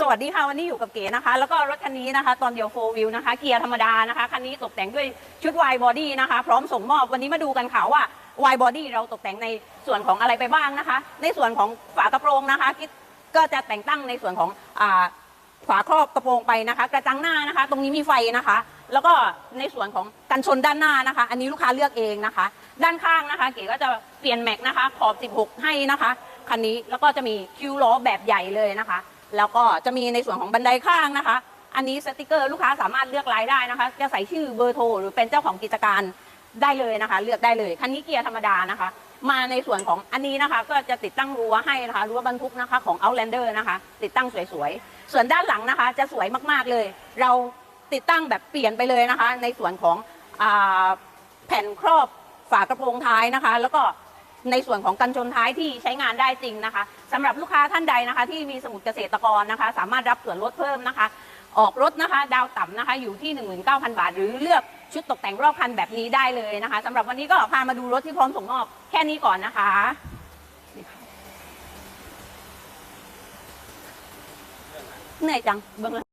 สวัสดีค่ะวันนี้อยู่กับเก๋นะคะ แล้วก็รถคันนี้นะคะ ตอนเดียวโฟวิวนะคะ เกียร์ธรรมดานะคะคันนี้ตกแต่งด้วยชุดวายบอดี้นะคะ พร้อมส่งมอบวันนี้มาดูกันค่ะว่าวายบอดี้เราตกแต่งในส่วนของอะไรไปบ้างนะคะ ในส่วนของฝากระโปรงนะคะก็จะแต่งตั้งในส่วนของฝาครอบกระโปรงไปนะคะ กระจังหน้านะคะ ตรงนี้มีไฟนะคะ แล้วก็ในส่วนของกันชนด้านหน้านะคะ อันนี้ลูกค้าเลือกเองนะคะ ด้านข้างนะคะ เก๋ก็จะเปลี่ยนแม็กนะคะ ขอบ 16 ให้นะคะคันนี้แล้วก็จะมีคิวล้อแบบใหญ่เลยนะคะ แล้วก็จะมีในส่วนของบันไดข้างนะคะ อันนี้สติกเกอร์ลูกค้าสามารถเลือกลายได้นะคะ จะใส่ชื่อเบอร์โทรหรือเป็นเจ้าของกิจการได้เลยนะคะ เลือกได้เลยคันนี้เกียร์ธรรมดานะคะ มาในส่วนของอันนี้นะคะ ก็จะติดตั้งรั้วให้นะคะรั้วบรรทุกนะคะของ Outlander นะคะ ติดตั้งสวยๆ ส่วนด้านหลังนะคะ จะสวยมากๆเลย เราติดตั้งแบบเปลี่ยนไปเลยนะคะ ในส่วนของอแผ่นครอบฝากระโปรงท้ายนะคะ แล้วก็ ในส่วนของกันชนท้ายที่ใช้งานได้จริงนะคะสำหรับลูกค้าท่านใดนะคะ ที่มีสมุดเกษตรกรนะคะ สามารถรับส่วนลดเพิ่มนะคะ ออกรถนะคะ ดาวต่ำนะคะ อยู่ที่ 19,000 บาท หรือเลือกชุดตกแต่งรอบคันแบบนี้ได้เลยนะคะสำหรับวันนี้ก็พามาดูรถที่พร้อมส่งมอบแค่นี้ก่อนนะคะเหนื่อยจังเบิ่งเลย